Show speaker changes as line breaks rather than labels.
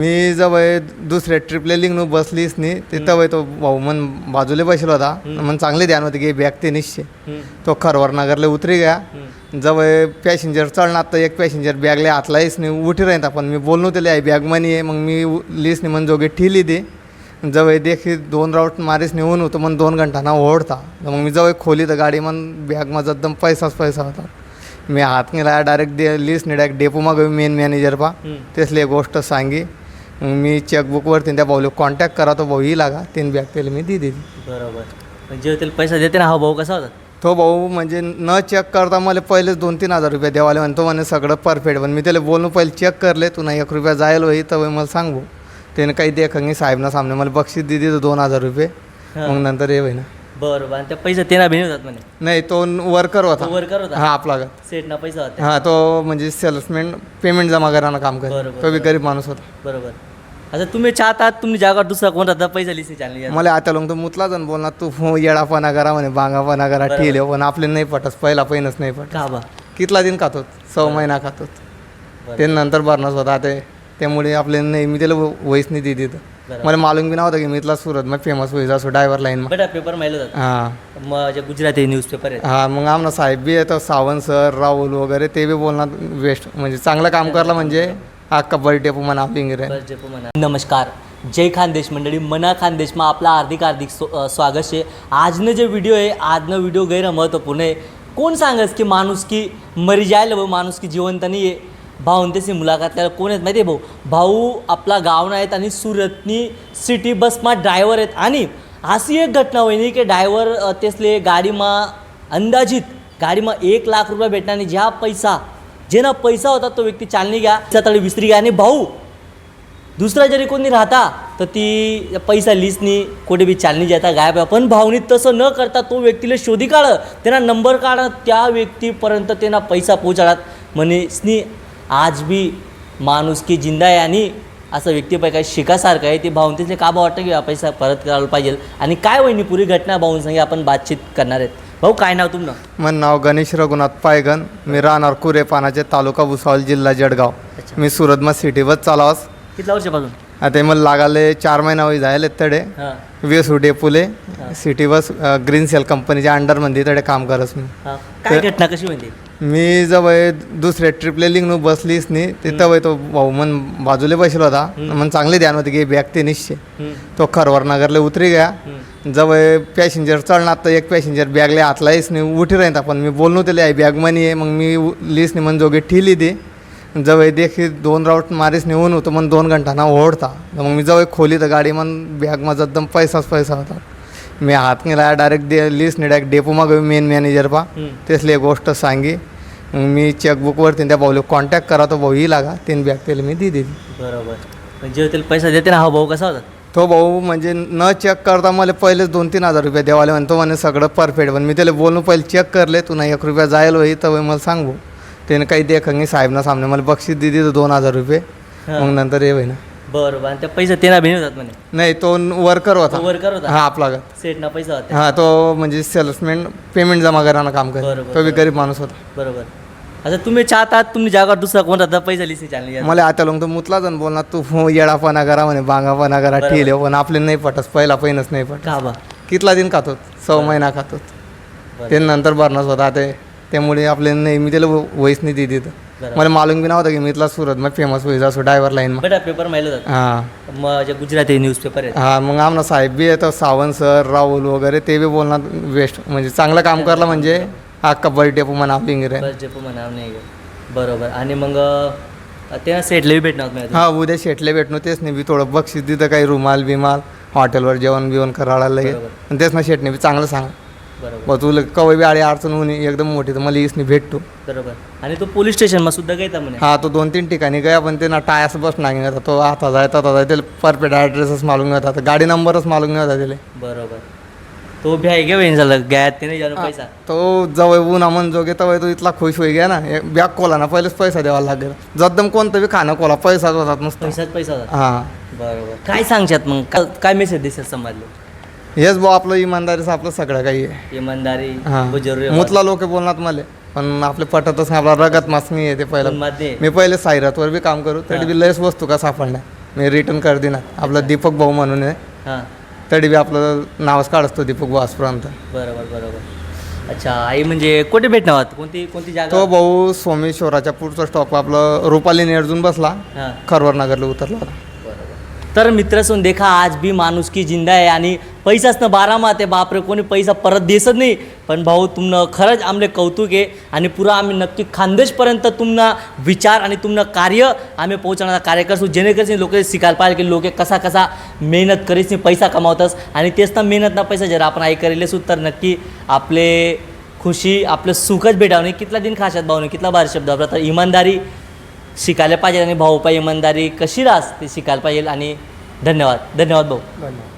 मी जवळ दुसऱ्या ट्रिपला लिंगणू बसलीच नाही ते तवय तो भाऊ मन बाजूला बसला होता. मन चांगले ध्यान होते की बॅग ते निश्चय. तो खरवर नगरला उतरी गया. जवळ पॅसेंजर चढणार तर एक पॅसेंजर बॅगले हातलाच नाही उठी राहीत पण मी बोललो त्याला आई बॅग मनी आहे. मग मी लिस नाही मन जोगे ठिली दे. जवळ देखी दोन राऊट मारीस नेऊन होतो मग दोन घंटा ओढता. मग मी जवळ खोली तर गाडी मन बॅग माझा एकदम पैसाच पैसा होता. मी हात गेला डायरेक्ट दे लिस्ट नाही डायरेक्ट डेपो मागे मेन मॅनेजर पा. तेसली एक गोष्ट सांगी. मी चेकबुकवरती त्या भाऊला कॉन्टॅक्ट करा तो भाऊ ही लागा. तीन बॅग त्याला मी दी दिली
बरोबर. म्हणजे त्याला पैसा देते ना हा भाऊ कसा होता?
तो भाऊ म्हणजे न चेक करता मला पहिलेच दोन तीन हजार रुपये द्यावाले म्हणतो म्हणे सगळं परफेक्ट पण मी त्याला बोलून पहिले चेक करले तुला एक रुपया जायला होई तर मला सांग भाऊ. त्याने काही देखंगी साहेबना सामने मला बक्षीस दिली तर दोन हजार रुपये.
हा.
मग नंतर ये ना
बरोबर. आणि त्या पैसा ते ना भिन होतात म्हणे?
नाही तो वर्कर होता.
तो वर्कर होता?
हा आपला का
सेट ना पैसा होता.
हा तो म्हणजे सेल्समॅन पेमेंट जमा करायला काम करतो.
बरोबर,
तो बी गरीब माणूस होता.
बरोबर. आता तुम्ही चाहतात तुम्ही जागा दुसरा कोण राहता पैसा लिहिते चालली
मला आता लोक तो मुतला जण बोलणार तू हो येडापणा करा म्हणे बांगापणा करा. ठीक आहे पण आपले नाही पटस पहिला पहिनच नाही पट
का बा?
कितला दिन खातो? सहा महिना खातो. ते नंतर भरणंच होता ते त्यामुळे आपले नाही मी त्याला वयस नाही दिली तिथं. मला मालूम बी नव्हता की मी इथला सुरत मग फेमस होईल असो ड्रायव्हर लाईन
बेटा पेपर माहिलं जातं
हां.
मग जे गुजराती न्यूजपेपर आहेत.
हा मग आमना साहेब बी येतो सावंत सर राहुल वगैरे ते बी बोलणार वेस्ट म्हणजे चांगलं काम करलं म्हणजे. આખા બર્થડે પર
મનાવી રહે બર્થડે પર મના નમસ્કાર જય ખાનદેશ મંડળી મના ખાનદેશમાં हार्दिक હાર્દિક હાર્દિક સ્વાગત છે આજનો જે વિડીયો એ આજનો વિડીયો ગઈ कोण सांगस की माणूस की मरी जायला भाऊ माणूस की जिवंत नाही आहे? भाऊंतेची मुलाखत करायला कोण आहेत माहिती आहे भाऊ? भाऊ आपला गाव नाही आहेत आणि सुरतनी सिटी बसमा ड्रायव्हर आहेत. आणि अशी एक घटना होईनी की ड्रायव्हर तेसले गाडीमा अंदाजित गाडीमा एक लाख रुपये भेटणार ज्या पैसा जेना पैसा होता तो व्यक्ती चालनी घ्या त्यातळे विसरी घ्या. आणि भाऊ दुसरा जरी कोणी राहता तर ती पैसा लिसनी कुठे बी चालनी जाता गायब आहे. पण भावनी तसं न करता तो व्यक्तीला शोधी काढ त्यांना नंबर काढ त्या व्यक्तीपर्यंत त्यांना पैसा पोहोचाडात. म्हणेसनी आज बी माणूस की जिंदा आहे आणि असं व्यक्तीपैकी काही शिकासारखं आहे. ते भाऊन का बा वाटतं की पैसा परत करायला पाहिजे. आणि काय होईनी पुरी घटना भाऊन सांगे आपण बातचीत करणार आहेत? भाऊ काय नाव तुमनं
मन नाव गणेश रघुनाथ पायगन. मी राहणार कुरे पानाचे तालुका भुसावळ जिल्हा जळगाव.
अच्छा.
मी सुरतमा सिटी बस चालावस.
कितल्या वर्षापासून?
आता मला लागाले चार महिना होई जायले तडे.
हां.
वेसू डेपुले. सिटी बस अ, ग्रीन सेल कंपनीच्या अंडरमध्ये तडे काम करस मी.
हां. काय घटना कशी म्हणते
मी जवळ दुसऱ्या ट्रिपला लिंगणू बसलीच नाही ते तवय तो भाऊ मन बाजूला बसला होता. मन चांगले ध्यान होते की बॅग ते निश्चय.
हम्म,
तो खरवर नगरला उतरी गया. जवळ पॅसेंजर चढणार तर एक पॅसेंजर बॅगले हातलाच नाही उठी राहीत पण मी बोललो त्याला आई बॅग मनी आहे मग मी लिस नाही मन जोगे ठिली दे. जवळ देखी दोन राऊट मारीस नेऊन होतो मग दोन घंटा ओढता. तर मग मी जवळ खोली तर गाडी मन बॅग माझा एकदम पैसाच पैसा होता. मी हात गेला डायरेक्ट दे लिस्ट नाही डायरेक्ट डेपो मागे मेन मॅनेजर पा. तेसली एक गोष्ट सांगी. मग मी चेकबुकवरती त्या भाऊला कॉन्टॅक्ट करा तो भाऊ ही लागा तीन बॅग त्याला मी दी दिली
बरोबर. म्हणजे त्याला पैसा देते ना हा भाऊ कसा होता?
तो भाऊ म्हणजे न चेक करता मला पहिलेच दोन तीन हजार रुपये द्यावाले म्हणतो म्हणे सगळं परफेक्ट पण मी त्याला बोलून पहिले चेक करले तुला एक रुपया जायला होई तर मला सांग भाऊ. त्याने काही देखंगी साहेबना सामने मला बक्षीस दिली तर दोन हजार रुपये.
हा.
मग नंतर ये ना
बरोबर आणि त्या पैसा ते ना होतात म्हणे.
नाही तो वर्कर होता.
तो वर्कर होता.
हा आपला. का
सेट ना पैसा होता.
हा तो म्हणजे सेल्समॅन पेमेंट जमा करायला काम करतो.
बरोबर,
तो बी गरीब माणूस होता.
बरोबर. आता तुम्ही चाहतात तुम्ही जागा दुसरा कोण राहता पैसा लिहिते चालली
मला आता लोक तो मुतला जण बोलणार तू हो येडापणा करा म्हणे बांगापणा करा आहे पण आपले नाही पटस पहिला पहिनच नाही पट
का बा?
कितला दिन खातो? सहा महिना खातो. ते नंतर भरणंच होता ते त्यामुळे आपले नाही मी त्याला वयस नाही तिथं
बरोबर.
मला मालूम बी नव्हता की मी इथला सुरत मग फेमस होईल असो ड्रायव्हर लाईन
बेटा पेपर माहिलं
हां.
मग गुजराती न्यूजपेपर आहेत
हां मग आमना साहेब बी येतो सावंत सर राहुल वगैरे ते बी बोलणार वेस्ट म्हणजे चांगलं काम करलं म्हणजे. हा कबड्डी टेपू म्हणा पिंगरे
बस जे पण म्हणा नाही बरोबर. आणि मग अं, ते सेटला बी भेटणार नाही
हा उद्या शेटले भेटणं तेच नाही बी थोडं बक्षीस दिलं काही रुमाल बिमाल हॉटेलवर जेवण बिवण करायला लगे
बरोबर.
आणि तेच ना शेटने बी चांगलं सांग.
बरोबर.
बा तुला कवय बी आडी अडचण होऊन एकदम मोठी तर मला इसनी भेटतो.
बरोबर. आणि तो पोलीस स्टेशनमा सुद्धा गेला म्हणे.
हा तो दोन तीन ठिकाणी गया पण ते ना टायस बस नाही घेता तो आता जाय आता जाय त्याला परफेक्ट ॲड्रेसच मालूम घेता गाडी नंबरच मालूम घेता त्याला.
बरोबर. तो भी आहे घेऊन झालं? जाणं पैसा.
तो जवळ ऊन अमन जोगे तवय तो इथला खुश होई गया ना. बॅग कोला ना पहिलेच पैसा द्यावा लागेल. जद्दम कोणतं बी खाणं कोला पैसाच होतात नुसतं.
पैसाच पैसा होता
हां.
बरोबर. काय सांगशात मग? का- काय मेसेज दिसत समाजले
हेच भाऊ आपलं इमानदारीचं आपलं सगळं काही आहे.
इमानदारी
हां.
व जरुरी
मुतला लोक बोलणार मला. पण आपले पटतच नाही. आपला रगत मासनी आहे ते पहिलं.
मध्ये
मी पहिले सायरातवर बी काम करू. तरी बी लयच वस्तू का सापडल्या. मी रिटर्न कर देणार आपला दीपक भाऊ म्हणून आहे.
हां.
तरी बी आपलं नावच काढतो दीपक भाऊ आजपर्यंत
बरोबर बरोबर. अच्छा आई म्हणजे कुठे भेटणार आहात? कोणती कोणती जागा?
तो भाऊ सोमेश्वराच्या पुढचा स्टॉप आपलं रुपालीने अर्जुन बसला.
हां.
खरवर नगरला उतरला.
तर मित्रसून देखा आज भी माणूस की जिंदा आहे आणि पैसाच न बारामात आहे बापरे कोणी पैसा परत दिसत नाही. पण भाऊ तुमनं खरंच आमले कौतुक आहे आणि पुरा आम्ही नक्की खानदेशपर्यंत तुमना विचार आणि तुमनं कार्य आम्ही पोहोचवण्याचा कार्य करतो जेणेकरून लोक शिकायला पाहिजे की लोक कसा कसा मेहनत करीस पैसा कमावतस. आणि तेच ना मेहनत ना पैसा जर आपण आई तर नक्की आपले खुशी आपलं सुखच भेटावणे कितला दिन खाशात भाऊ कितला भारी शब्द वापरा तर इमानदारी शिकायला पाहिजे आणि भाऊ इमानदारी कशी राहते ते शिकायला पाहिजे. आणि धन्यवाद. धन्यवाद भाऊ.
धन्यवाद.